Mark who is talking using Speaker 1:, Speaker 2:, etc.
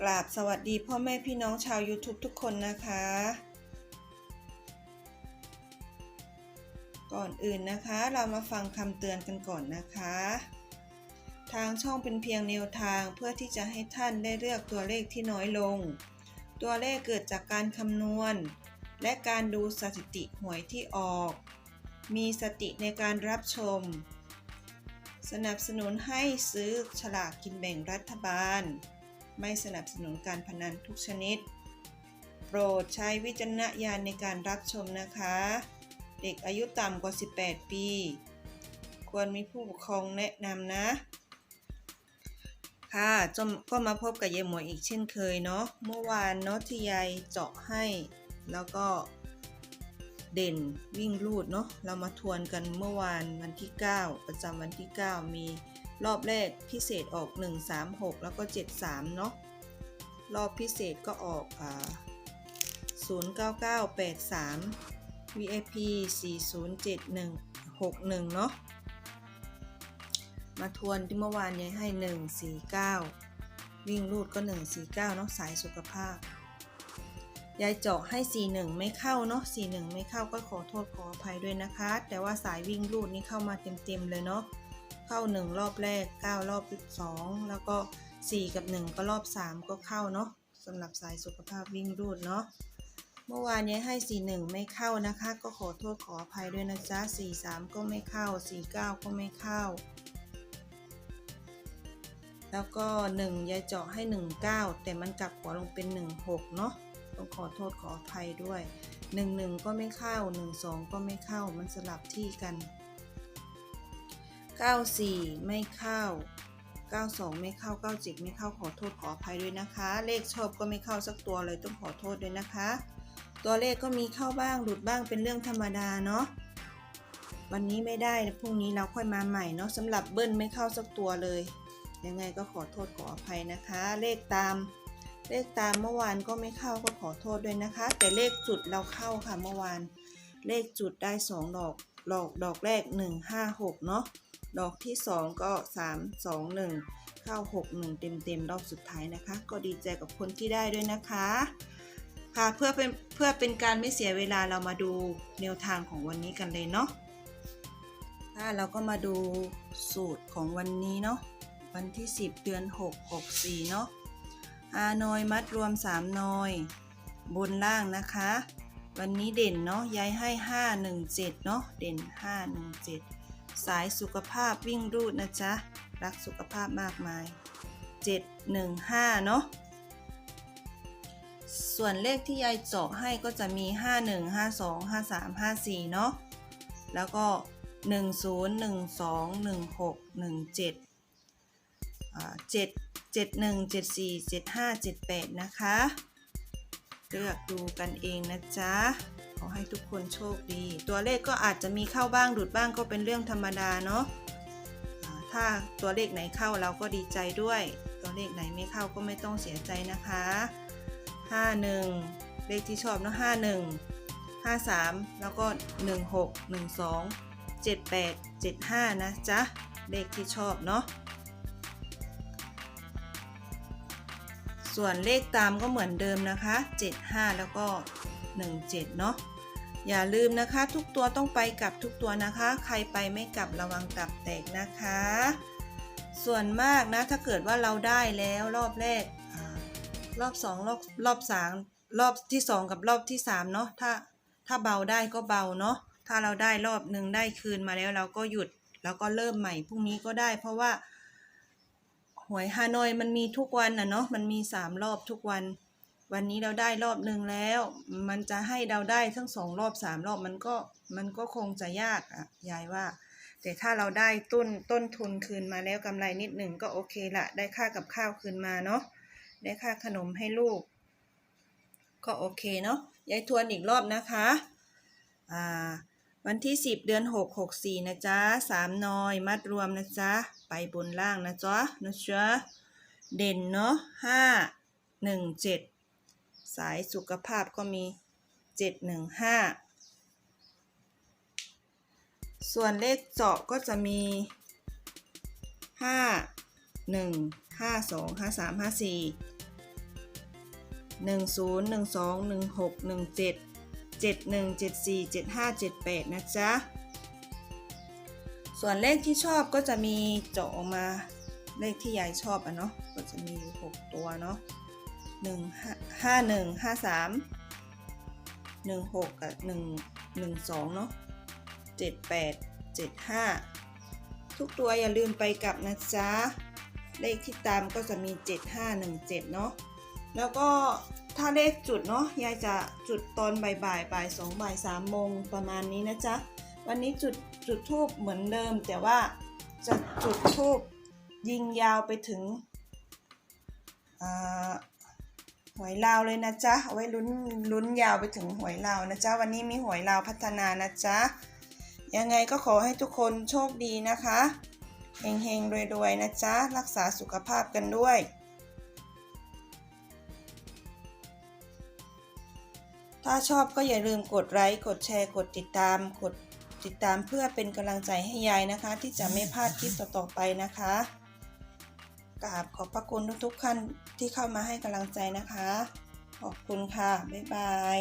Speaker 1: กราบสวัสดีพ่อแม่พี่น้องชาว YouTube ทุกคนนะคะ ก่อนอื่นนะคะเรามาฟังคำเตือนกันก่อนนะคะ ทางช่องเป็นเพียงแนวทางเพื่อที่จะให้ท่านได้เลือกตัวเลขที่น้อยลง ตัวเลขเกิดจากการคำนวณ และการดูสถิติหวยที่ออก มีสติในการรับชม สนับสนุนให้ซื้อฉลากกินแบ่งรัฐบาล ไม่สนับสนุนการพนันทุกชนิด โปรดใช้วิจารณญาณในการรับชมนะคะ เด็กอายุต่ำกว่า 18 ปี ควรมีผู้ปกครองแนะนำนะ ค่ะจมก็มาพบกับยายหมวยอีกเช่นเคยเนาะเมื่อวานเนาะที่ยายเจาะให้ แล้วก็เด่นวิ่งรูดเนาะเรามาทวนกันเมื่อวานวันที่ 9 ประจำวันที่ 9 มี รอบแรกพิเศษออก 1 3 6 แล้วก็ 73 เนาะ รอบพิเศษก็ออกอ่า09983 VIP 407161 เนาะ มาทวนที่เมื่อวานยายให้ 149 วิ่งรูดก็ 149 เนาะ สายสุขภาพ ยายเจาะให้ 41 ไม่เข้าเนาะ 41 ไม่เข้าก็ขอโทษขออภัยด้วยนะคะ แต่ว่าสายวิ่งรูดนี่เข้ามาเต็มๆเลยเนาะ เข้า 1 รอบแรก 9 รอบ2แล้วก็ 4 กับ 1 ก็รอบ 3 ก็เข้าเนาะสำหรับสายสุขภาพวิ่งรูดเนาะเมื่อวานนี้ให้ 41 ไม่เข้านะคะ ก็ขอโทษขออภัยด้วยนะจ๊ะ 43 ก็ไม่เข้า 49 ก็ไม่เข้า แล้วก็ 1 ยายเจาะให้ 19 แต่มันกลับหัวลงเป็น 16 เนาะต้องขอโทษขออภัยด้วย 11 ก็ไม่เข้า 12 ก็ไม่เข้า มันสลับที่กัน 94 ไม่เข้า 92 ไม่เข้า 97 ไม่เข้าขอโทษขออภัยด้วยนะคะ เลขชอบก็ไม่เข้าสักตัวเลยต้องขอโทษด้วยนะคะ ตัวเลขก็มีเข้าบ้างหลุดบ้างเป็นเรื่องธรรมดาเนาะวันนี้ไม่ได้พรุ่งนี้เราค่อยมาใหม่เนาะสำหรับเบิ้ลไม่เข้าสักตัวเลย ยังไงก็ขอโทษขออภัยนะคะ เลขตาม เลขตามเมื่อวานก็ไม่เข้าก็ขอโทษด้วยนะคะ แต่เลขจุดเราเข้าค่ะเมื่อวาน เลขจุดได้ 2 ดอกดอกดอกแรก 1 5 6 เนาะ ดอกที่ 2 ก็ 3 2 1 เข้า 6 1เต็มเต็มๆ รอบสุดท้ายนะคะ ก็ดีใจกับคนที่ได้ด้วยนะคะ ค่ะเพื่อเป็นเพื่อเป็นการไม่เสียเวลาเรามาดูแนวทางของวันนี้กันเลยเนาะค่ะเราก็มาดูสูตรของวันนี้เนาะวันที่ 10 เดือน 6 64 เนาะอานอยมัดรวม 3 นอย บนล่างนะคะ วันนี้เด่นเนาะย้ายให้ 517 เนาะเด่น 517 สายสุขภาพวิ่งรูดนะจ๊ะ รักสุขภาพมากมาย 715 เนาะ ส่วนเลขที่ยายเจาะให้ก็จะมี 51 52 53 54 เนาะ แล้วก็ 10 12 16 17 7 71 74 75 78 นะคะ เลือกดูกันเองนะจ๊ะ ขอให้ทุกคนโชคดี ตัวเลขก็อาจจะมีเข้าบ้างหลุดบ้างก็เป็นเรื่องธรรมดาเนาะถ้าตัวเลขไหนเข้าเราก็ดีใจด้วย ตัวเลขไหนไม่เข้าก็ไม่ต้องเสียใจนะคะ 51 เลขที่ชอบเนาะ51 53 แล้วก็ 16 12 78 75 นะจ๊ะ เลขที่ชอบเนาะส่วนเลขตามก็เหมือนเดิมนะคะ 75 แล้วก็ 17 เนาะอย่าลืมนะคะ ทุกตัวต้องไปกลับทุกตัวนะคะ ใครไปไม่กลับระวังตับแตกนะคะ ส่วนมากนะถ้าเกิดว่าเราได้แล้วรอบแรกอรอบ2รอบรอบ3รอบที่ 2 กับรอบที่3เนาะถ้าถ้าเบาได้ก็เบาเนาะถ้าเราได้รอบหนึ่งได้คืนมาแล้วเราก็หยุดแล้วก็เริ่มใหม่พรุ่งนี้ก็ได้ เพราะว่าหวยฮานอยมันมีทุกวันนะเนาะมันมีสามรอบทุกวัน วันนี้เราได้รอบหนึ่งแล้ว มันจะให้เราได้ทั้งสองรอบสามรอบมันก็มันก็คงจะยากอะยายว่า แต่ถ้าเราได้ต้นต้นทุนคืนมาแล้วกำไรนิดหนึ่งก็โอเคละได้ค่ากับข้าวคืนมาเนาะได้ค่าขนมให้ลูก ก็โอเคเนาะยายทวนอีกรอบนะคะอ่าวันที่ 10 เดือน 6 64 นะจ๊ะ3นอย มัดรวมนะจ๊ะ ไปบนล่างนะจ๊ะนะจ๊ะเด่นเนาะ5 1 7 สายสุขภาพก็มี 7 1 5 ส่วนเลขเจาะก็จะมี 5 1 5 2 5 3 5 4หนึ่งศูนย์หนึ่งสองหนึ่งหกหนึ่งเจ็ดเจ็ดหนึ่งเจ็ดสี่เจ็ดห้าเจ็ดแปดนะจ๊ะ ส่วนเลขที่ชอบก็จะมีเจาะออกมาเลขที่ยายชอบอะเนาะ ก็จะมีอยู่หกตัวเนาะ หนึ่งห้าหนึ่งห้าสามหนึ่งหกกับหนึ่งหนึ่งสองเนาะเจ็ดแปดเจ็ดห้าทุกตัวอย่าลืมไปกลับนะจ๊ะ เลขที่ตามก็จะมี 7517 เนาะแล้วก็ถ้าเลขจุดเนาะยายจะจุดตอนบ่ายบ่ายบ่ายสองบ่ายสามโมงประมาณนี้นะจ๊ะ วันนี้จุดจุดทูบเหมือนเดิม แต่ว่าจะจุดทูบยิงยาวไปถึงอ่า หวยลาวเลยนะจ๊ะเอาไว้ลุ้นลุ้นยาวไปถึงหวยลาวนะจ๊ะวันนี้มีหวยลาวพัฒนานะจ๊ะยังไงก็ขอให้ทุกคนโชคดีนะคะเฮงๆรวยๆนะจ๊ะรักษาสุขภาพกันด้วยถ้าชอบก็อย่าลืมกดไลค์กดแชร์กดติดตาม กดติดตามเพื่อเป็นกำลังใจให้ยายนะคะ ที่จะไม่พลาดคลิปต่อๆไปนะคะ กราบขอบพระคุณทุกๆท่านที่เข้ามาให้กำลังใจนะคะ ขอบคุณค่ะ บ๊ายบาย